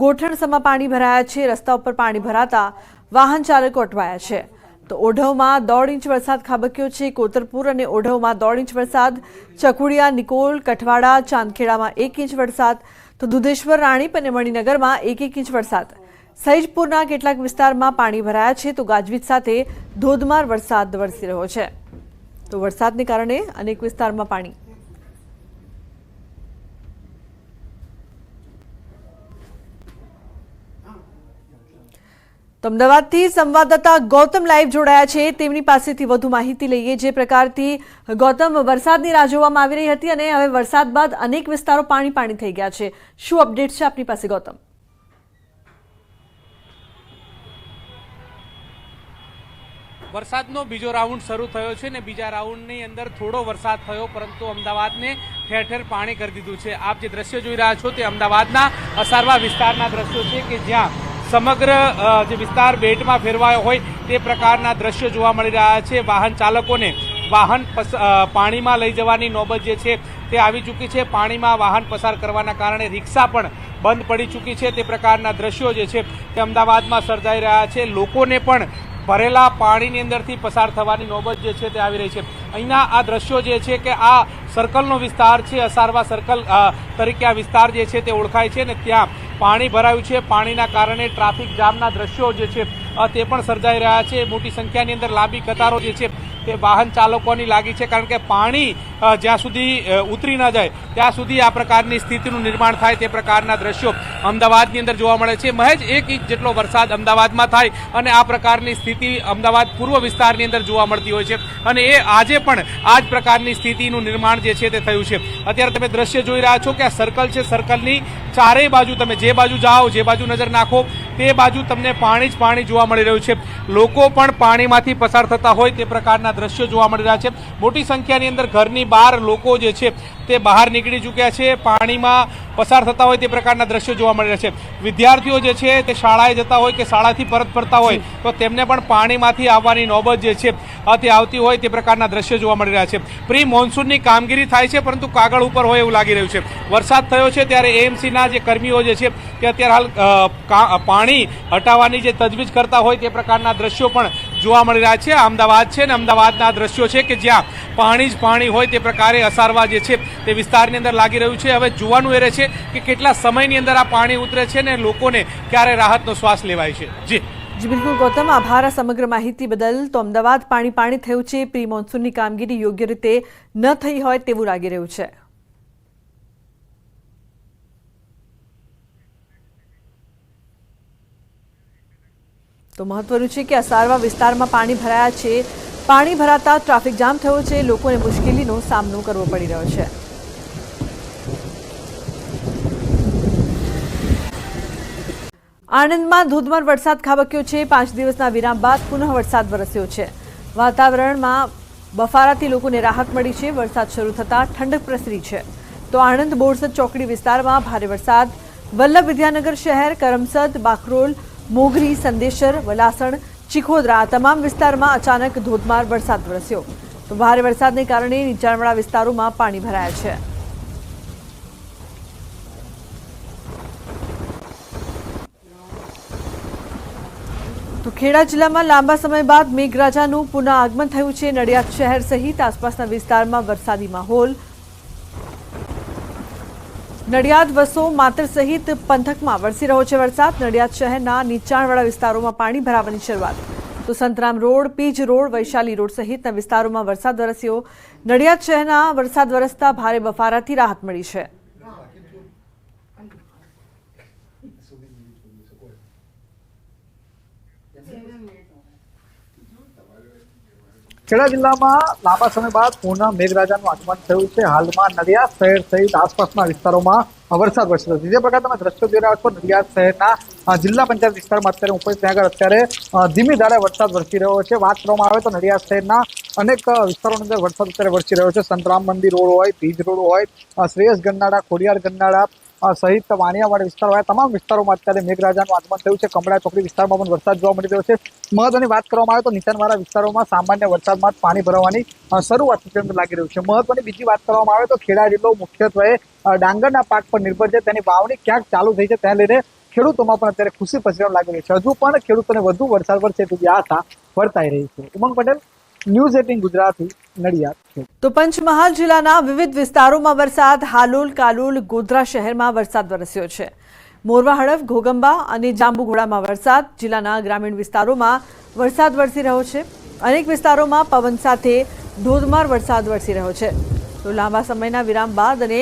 ગોઠણસમાં પાણી ભરાયા છે, રસ્તા ઉપર પાણી ભરાતા વાહન ચાલકો અટવાયા છે. તો ઓઢવમાં દોઢ ઇંચ વરસાદ ખાબક્યો છે. કોતરપુર અને ઓઢવમાં દોઢ ઇંચ વરસાદ, ચકુડિયા, નિકોલ, કઠવાડા, ચાંદખેડામાં એક ઇંચ વરસાદ, તો દુધેશ્વર, રાણીપ અને મણિનગરમાં એક એક ઇંચ વરસાદ. સૈજપુરના કેટલાક વિસ્તારમાં પાણી ભરાયા છે. તો ગાજવીજ સાથે ધોધમાર વરસાદ વરસી રહ્યો છે. તો વરસાદને કારણે અનેક વિસ્તારમાં પાણી તો અમદાવાદથી સંવાદદાતા ગૌતમ લાઈવ જોડાયા છે. તેમની પાસેથી વધુ માહિતી લઈએ. જે પ્રકારથી ગૌતમ, વરસાદની રાહ જોવામાં આવી રહી હતી અને હવે વરસાદ બાદ અનેક વિસ્તારો પાણી પાણી થઈ ગયા છે. શું અપડેટ છે આપની પાસે, ગૌતમ? વરસાદનો બીજો રાઉન્ડ શરૂ થયો છે ને બીજા રાઉન્ડની અંદર થોડો વરસાદ થયો, પરંતુ અમદાવાદને ઠેર ઠેર પાણી કરી દીધું છે. આપ જે દ્રશ્યો જોઈ રહ્યા છો તે અમદાવાદના અસારવા વિસ્તારના દ્રશ્યો છે કે જ્યાં સમગ્ર જે વિસ્તાર બેટમાં ફેરવાયો હોય તે પ્રકારના દ્રશ્યો જોવા મળી રહ્યા છે. વાહન ચાલકોને વાહન પાણીમાં લઈ જવાની નોબત જે છે તે આવી ચૂકી છે. પાણીમાં વાહન પસાર કરવાના કારણે રિક્ષા પણ બંધ પડી ચૂકી છે. તે પ્રકારના દ્રશ્યો જે છે તે અમદાવાદમાં સર્જાઈ રહ્યા છે. લોકોને પણ ભરેલા પાણીની અંદરથી પસાર થવાની નોબત જે છે તે આવી રહી છે. અહીંના આ દ્રશ્યો જે છે કે આ સર્કલનો વિસ્તાર છે, અસારવા સર્કલ તરીકે આ વિસ્તાર જે છે તે ઓળખાય છે ને ત્યાં પાણી ભરાયું છે. પાણીના કારણે ટ્રાફિક જામના દ્રશ્યો જે છે તે પણ સર્જાઈ રહ્યા છે. મોટી સંખ્યાની અંદર લાંબી કતારો જે છે તે વાહન ચાલકોની લાગી છે કારણ કે પાણી જ્યાં સુધી ઉતરી ન જાય, ત્યાં સુધી આ પ્રકારની સ્થિતિનું નિર્માણ થાય તે પ્રકારના દ્રશ્યો અમદાવાદની અંદર જોવા મળે છે. મહેજ એક ઇંચ જેટલો વરસાદ અમદાવાદમાં થાય અને આ પ્રકારની સ્થિતિ અમદાવાદ પૂર્વ વિસ્તારની અંદર જોવા મળતી હોય છે. અને એ આજે પણ આ જ પ્રકારની સ્થિતિનું નિર્માણ જે છે તે થયું છે. અત્યારે તમે દ્રશ્ય જોઈ રહ્યા છો કે આ સર્કલ છે. સર્કલની ચારેય બાજુ તમે જે બાજુ જાઓ, જે બાજુ નજર નાખો તે બાજુ તમને પાણી જ પાણી જોવા મળી રહ્યું છે. લોકો પણ પાણીમાંથી પસાર થતા હોય તે પ્રકારના દ્રશ્યો જોવા મળી રહ્યા છે. મોટી સંખ્યાની અંદર ઘરની બહાર લોકો જે છે તે બહાર નીકળી ચૂક્યા છે. પાણીમાં પસાર થતા હોય તે પ્રકારના દ્રશ્યો જોવા મળી રહ્યા છે. વિદ્યાર્થીઓ જે છે તે શાળાએ જતા હોય કે શાળાથી પરત ફરતા હોય, તો તેમને પણ પાણીમાંથી આવવાની નોબત જે છે તે આવતી હોય તે પ્રકારના દ્રશ્યો જોવા મળી રહ્યા છે. પ્રી મોન્સૂનની કામગીરી થાય છે, પરંતુ કાગળ ઉપર હોય એવું લાગી રહ્યું છે. વરસાદ થયો છે ત્યારે એએમસીના જે કર્મીઓ જે છે, તે અત્યારે હાલ પાણી હટાવવાની જે તજવીજ કરતા હોય તે પ્રકારના દ્રશ્યો પણ જોવા મળી રહ્યા છે. અમદાવાદ છે ને અમદાવાદના દ્રશ્યો છે કે જ્યાં પાણી જ પાણી હોય તે પ્રકારે અસારવા જે છે તે વિસ્તારની અંદર લાગી રહ્યું છે. હવે જોવાનું એ રહે છે કે કેટલા સમયની અંદર આ પાણી ઉતરે છે ને લોકોને ક્યારે રાહતનો શ્વાસ લેવાય છે. જી. જી, બિલકુલ ગૌતમ, આભાર સમગ્ર માહિતી બદલ. તો અમદાવાદ પાણી પાણી થયું છે. પ્રી મોન્સૂનની કામગીરી યોગ્ય રીતે ન થઈ હોય તેવું લાગી રહ્યું છે. તો મહત્વનું છે કે અસારવા વિસ્તારમાં પાણી ભરાયા છે. પાણી ભરાતા ટ્રાફિક જામ થયો છે. લોકોને મુશ્કેલીનો સામનો કરવો પડી રહ્યો છે. આણંદમાં ધોધમાર વરસાદ ખાબક્યો છે. પાંચ દિવસના વિરામ બાદ પુનઃ વરસાદ વરસ્યો છે. વાતાવરણમાં બફારાથી લોકોને રાહત મળી છે. વરસાદ શરૂ થતાં ઠંડક પ્રસરી છે. તો આણંદ બોરસદ ચોકડી વિસ્તારમાં ભારે વરસાદ. વલ્લભ વિદ્યાનગર શહેર, કરમસદ, બાકરોલ મોગરી, સંદેશર, વલાસણ, ચિખોદરા તમામ વિસ્તારમાં અચાનક ધોધમાર વરસાદ વરસ્યો. તો ભારે વરસાદને કારણે નીચાણવાળા વિસ્તારોમાં પાણી ભરાયા છે. તો ખેડા જિલ્લામાં લાંબા સમય બાદ મેઘરાજાનું પુનઃ આગમન થયું છે. નડિયાદ શહેર સહિત આસપાસના વિસ્તારમાં વરસાદી માહોલ નડિયાદ વસો માતર સહિત પંથકમાં વરસી રહ્યો છે વરસાદ. નડિયાદ શહેરના નીચાણવાળા વિસ્તારોમાં પાણી ભરાવાની શરૂઆત. તો Santram road, Pij road, Vaishali road સહિતના વિસ્તારોમાં વરસાદ વરસ્યો. નડિયાદ શહેરના વરસાદ વરસતા ભારે બફારાથી રાહત મળી છે. ખેડા જિલ્લામાં લાંબા સમય બાદ પુનઃ મેઘરાજાનું આગમન થયું છે. હાલમાં નડિયાદ શહેર સહિત આસપાસના વિસ્તારોમાં વરસાદ વરસી રહ્યો છે. જે પ્રકાર તમે દ્રશ્યો જોઈ રહ્યા છો, નડિયાદ શહેરના જિલ્લા પંચાયત વિસ્તારમાં અત્યારે ઉપર ત્યાં આગળ અત્યારે ધીમી ધારે વરસાદ વરસી રહ્યો છે. વાત કરવામાં આવે તો નડિયાદ શહેરના અનેક વિસ્તારોની અંદર વરસાદ અત્યારે વરસી રહ્યો છે. સંતરામ મંદિર રોડ હોય, ભીજ રોડ હોય શ્રેયસ ગન્નાળા ખોડિયાર ગન્નાળા સહિત વાણિયાવાડ વિસ્તાર હોય તમામ વિસ્તારોમાં અત્યારે મેઘરાજાનું આગમન થયું છે. કમળા ચોકડી વિસ્તારમાં પણ વરસાદ જોવા મળી રહ્યો છે. મહત્વની વાત કરવામાં આવે તો નીચાણવાળા વિસ્તારોમાં સામાન્ય વરસાદમાં પાણી ભરવાની શરૂઆત લાગી રહ્યું છે. મહત્વની બીજી વાત કરવામાં આવે તો ખેડા જિલ્લો મુખ્યત્વે ડાંગરના પાક પર નિર્ભર છે. તેની વાવણી ક્યાંક ચાલુ થઈ છે તેને લઈને ખેડૂતોમાં પણ અત્યારે ખુશી પસરેલો લાગી રહી છે. હજુ પણ ખેડૂતોને વધુ વરસાદ પડશે તેવી આશા વર્તાઈ રહી છે. Umang Patel, news eighteen Gujarati. તો પંચમહાલ જિલ્લાના વિવિધ વિસ્તારોમાં વરસાદ હાલોલ, કાલોલ, ગોધરા શહેરમાં વરસાદ વરસ્યો છે. મોરવા, હડફ, ઘોગંબા અને જાંબુઘોડામાં વરસાદ. જિલ્લાના ગ્રામીણ વિસ્તારોમાં વરસાદ વરસી રહ્યો છે. અનેક વિસ્તારોમાં પવન સાથે ધોધમાર વરસાદ વરસી રહ્યો છે. તો લાંબા સમયના વિરામ બાદ અને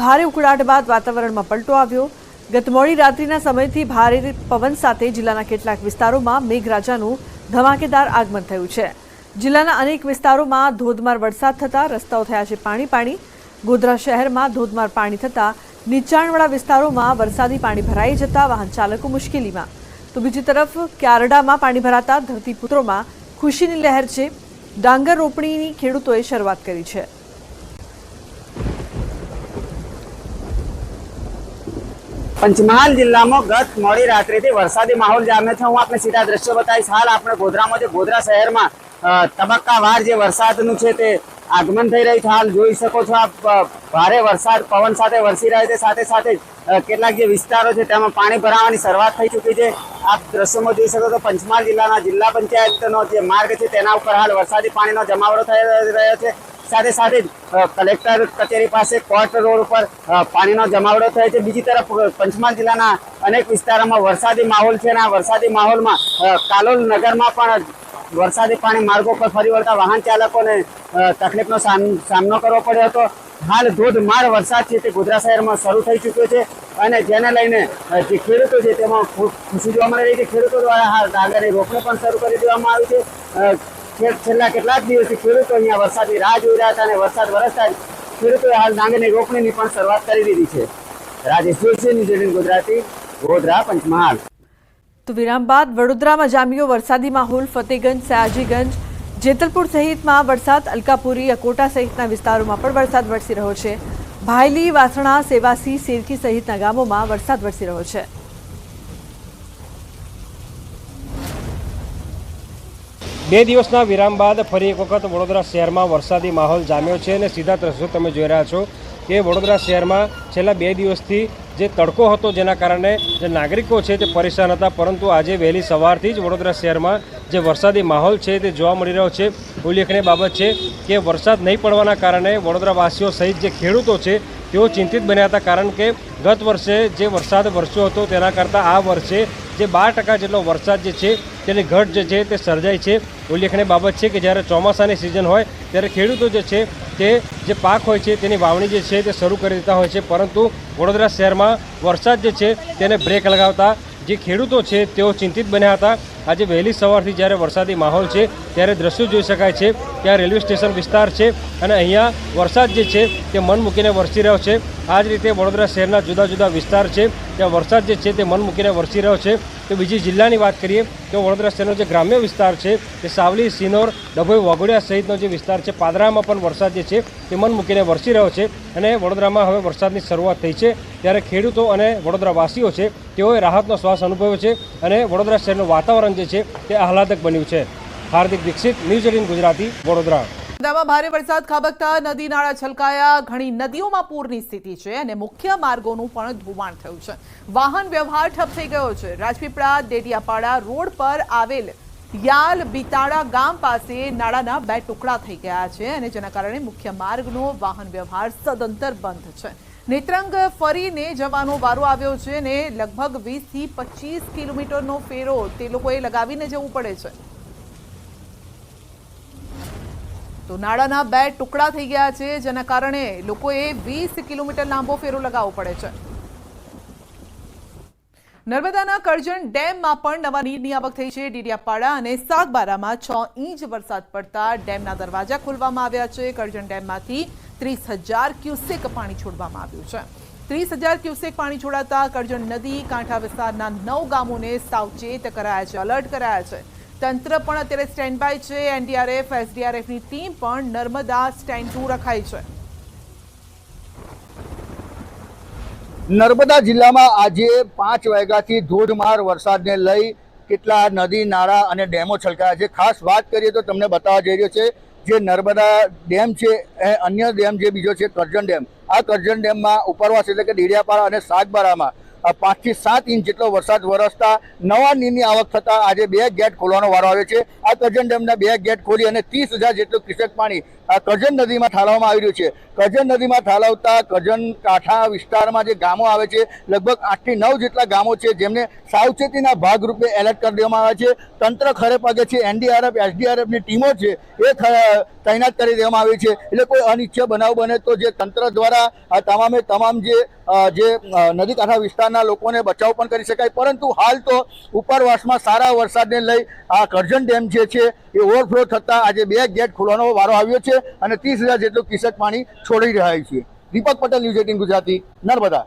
ભારે ઉકળાટ બાદ વાતાવરણમાં પલટો આવ્યો. ગત મોડી રાત્રિના સમયથી ભારે પવન સાથે જિલ્લાના કેટલાક વિસ્તારોમાં મેઘરાજાનું ધમાકેદાર આગમન થયું છે. જિલ્લાના અનેક વિસ્તારોમાં ધોધમાર વરસાદ થતાં રસ્તાઓ થયા છે પાણી પાણી. ગોધરા શહેરમાં ધોધમાર પાણી થતાં નીચાણવાળા વિસ્તારોમાં વરસાદી પાણી ભરાઈ જતા વાહન ચાલકો મુશ્કેલીમાં. તો બીજી તરફ ક્યારડામાં પાણી ભરાતા ધરતીપુત્રોમાં ખુશીની લહેર છે. ડાંગર રોપણીની ખેડૂતોએ શરૂઆત કરી છે. પંચમહાલ જિલ્લામાં ગત મોડી રાત્રિથી વરસાદી માહોલ જામ્યો છે. હું આપને સીધા દ્રશ્યો બતાવીશ. હાલ આપણે ગોધરામાં છે ગોધરા શહેરમાં તબક્કાવાર જે વરસાદનું છે તે આગમન થઈ રહ્યું છે. હાલ જોઈ શકો છો આપ ભારે વરસાદ, પવન સાથે વરસી રહ્યો છે. સાથે સાથે કેટલાક જે વિસ્તારો છે તેમાં પાણી ભરાવાની શરૂઆત થઈ ચૂકી છે. આપ દ્રશ્યોમાં જોઈ શકો તો પંચમહાલ જિલ્લાના જિલ્લા પંચાયતનો જે માર્ગ છે તેના ઉપર હાલ વરસાદી પાણીનો જમાવડો થઈ રહ્યો છે. સાથે સાથે જ કલેક્ટર કચેરી પાસે કોર્ટ રોડ ઉપર પાણીનો જમાવડો થયો છે. બીજી તરફ પંચમહાલ જિલ્લાના અનેક વિસ્તારોમાં વરસાદી માહોલ છે અને આ વરસાદી માહોલમાં કાલોલ નગરમાં પણ વરસાદી પાણી માર્ગો પર ફરી વળતા વાહન ચાલકોને તકલીફનો સામ- સામનો કરવો પડ્યો હતો. હાલ ધોધમાર વરસાદ છે તે ગોધરા શહેરમાં શરૂ થઈ ચૂક્યો છે અને જેને લઈને જે ખેડૂતો છે તેમાં ખુશી જોવા મળી રહી છે. ખેડૂતો દ્વારા હાલ ડાંગરની રોપણી પણ શરૂ કરી દેવામાં આવી છે. છેલ્લા કેટલાક દિવસથી ખેડૂતો અહીંયા વરસાદની રાહ જોઈ રહ્યા હતા અને વરસાદ વરસતા જ ખેડૂતોએ હાલ ડાંગરની રોપણીની પણ શરૂઆત કરી દીધી છે. રાજેશ જોશી, ન્યૂઝ ગુજરાતી, ગોધરા, પંચમહાલ. તો વિરામ બાદ વડોદરામાં જામ્યો વરસાદી માહોલ, ફતેગંજ, સયાજીગંજ, જેતલપુર સહિતમાં વરસાદ, અલકાપુરી, અકોટા સહિતના વિસ્તારોમાં પણ વરસાદ વરસી રહ્યો છે. ભાયલી, વાસણા, સેવાસી, સેરકી સહિતના ગામોમાં વરસાદ વરસી રહ્યો છે. બે દિવસના વિરામ બાદ ફરી એક વખત વડોદરા શહેરમાં વરસાદી માહોલ જામ્યો છે અને સીધા દ્રશ્યો તમે જોઈ રહ્યા છો કે વડોદરા શહેરમાં છેલ્લા બે દિવસથી જે તડકો હતો જેના કારણે જે નાગરિકો છે તે પરેશાન હતા, પરંતુ આજે વહેલી સવારથી જ વડોદરા શહેરમાં જે વરસાદી માહોલ છે તે જોવા મળી રહ્યો છે. ઉલ્લેખનીય બાબત છે કે વરસાદ નહીં પડવાના કારણે વડોદરાવાસીઓ સહિત જે ખેડૂતો છે તેઓ ચિંતિત બન્યા હતા, કારણ કે ગત વર્ષે જે વરસાદ વરસ્યો હતો તેના કરતાં આ વર્ષે જે બાર ટકા જેટલો વરસાદ જે છે, તેની ઘટ જે છે તે સર્જાય છે. ઉલ્લેખનીય બાબત છે કે જ્યારે ચોમાસાની સિઝન હોય, ત્યારે ખેડૂતો જે છે, તે જે પાક હોય છે, તેની વાવણી જે છે તે શરૂ કરી દેતા હોય છે. પરંતુ વડોદરા શહેરમાં વરસાદ જે છે, તેને બ્રેક લગાવતા જે ખેડૂતો છે, તેઓ ચિંતિત બન્યા હતા. આજે વહેલી સવારથી જ્યારે વરસાદી માહોલ છે, ત્યારે દ્રશ્યો જોઈ શકાય છે ત્યાં રેલવે સ્ટેશન વિસ્તાર છે અને અહીંયા વરસાદ જે છે, તે મન મૂકીને વરસી રહ્યો છે. આ જ રીતે વડોદરા શહેરના જુદા જુદા વિસ્તાર છે. ત્યાં વરસાદ જે છે તે મન મૂકીને વરસી રહ્યો છે. તો બીજી જિલ્લાની વાત કરીએ તો વડોદરા શહેરનો જે ગ્રામ્ય વિસ્તાર છે તે સાવલી, સિનોર, ડભોઈ, વાઘોડિયા સહિતનો જે વિસ્તાર છે પાદરામાં પણ વરસાદ જે છે તે મન મૂકીને વરસી રહ્યો છે અને વડોદરામાં હવે વરસાદની શરૂઆત થઈ છે. ત્યારે ખેડૂતો અને વડોદરાવાસીઓ છે તેઓએ રાહતનો શ્વાસ અનુભવ્યો છે અને વડોદરા શહેરનું વાતાવરણ જે છે તે આહલાદક બન્યું છે. Hardik Dixit news eighteen Gujarati, Vadodara. જિલ્લામાં ભારે વરસાદ ખાબકતા નદી નાળા છલકાયા. ઘણી નદીઓમાં પૂરની સ્થિતિ છે અને મુખ્ય માર્ગોનું પણ ધોવાણ થયું છે. વાહન વ્યવહાર ઠપ થઈ ગયો છે. રાજપીપળા, દેડિયાપાડા રોડ પર આવેલ યાલ બિતાડા ગામ પાસે નાળાના બે ટુકડા થઈ ગયા છે અને જેના કારણે મુખ્ય માર્ગનો વાહન વ્યવહાર સદંતર બંધ છે. નેત્રંગ ફરીને જવાનો વારો આવ્યો છે ને લગભગ વીસથી પચીસ કિલોમીટરનો ફેરો તે લોકોએ લગાવીને જવું પડે છે. તો નાળાના બે ટુકડા થઈ ગયા છે, જેના કારણે લોકોએ વીસ કિલોમીટર લાંબો ફેરો લગાવવો પડે છે. નર્મદાના કરજણ ડેમમાં પણ નવા નીરની આવક થઈ છે. ડીડિયાપાડા અને સાગબારામાં છ ઇંચ વરસાદ પડતા ડેમના દરવાજા ખોલવામાં આવ્યા છે. કરજણ ડેમમાંથી ત્રીસ હજાર ક્યુસેક પાણી છોડવામાં આવ્યું છે. ત્રીસ હજાર ક્યુસેક પાણી છોડાતા કરજણ નદી, કાંઠા વિસ્તારના નવ ગામોને સાવચેત કરાયા છે, અલર્ટ કરાયા છે. તંત્ર પણ અત્યારે સ્ટેન્ડ બાય છે એનડીઆરએફ એસડીઆરએફની ટીમ પણ નર્મદા સ્ટેન્ડ ટુ રખાઈ છે. નર્મદા જિલ્લામાં આજે પાંચ વાગ્યાથી ધોધમાર વરસાદને લઈ કેટલા નદી, નાળા અને ડેમો છલકાયા છે. ખાસ વાત કરીએ તો તમને બતાવવા જઈ રહ્યો છે જે નર્મદા ડેમ છે, એ અન્ય ડેમ જે બીજો છે, કરજણ ડેમ. આ કરજણ ડેમમાં ઉપરવાસ એટલે કે ડેડિયાપાડા અને સાગબારામાં પાંચથી સાત ઇંચ જેટલો વરસાદ વરસતા નવા નીરની આવક થતા આજે બે ગેટ ખોલવાનો વારો આવ્યો છે. આ કરજણ ડેમના બે ગેટ ખોલી અને ત્રીસ હજાર જેટલું ક્યુસેક પાણી આ કરજણ નદીમાં ઠાલવવામાં આવી રહ્યું છે. કરજણ નદીમાં ઠાલવતા કરજણ કાંઠા વિસ્તારમાં જે ગામો આવે છે, લગભગ આઠથી નવ જેટલા ગામો છે, જેમને સાવચેતીના ભાગરૂપે એલર્ટ કરી દેવામાં આવે છે. તંત્ર ખરે પગે છે, એનડીઆરએફ, એસડીઆરએફની ટીમો છે, એ તૈનાત કરી દેવામાં આવી છે. એટલે કોઈ અનિચ્છ બનાવ બને તો જે તંત્ર દ્વારા આ તમામે તમામ જે જે નદી કાંઠા વિસ્તારના લોકોને બચાવ પણ કરી શકાય. પરંતુ હાલ તો ઉપરવાસમાં સારા વરસાદને લઈ આ કરજણ ડેમ જે છે, એ ઓવરફ્લો થતાં આજે બે ગેટ ખોલવાનો વારો આવ્યો છે અને ત્રીસ હજાર જેટલું કિસક પાણી છોડી રહ્યા છે. Deepak Patel, news eighteen Gujarati, Narmada.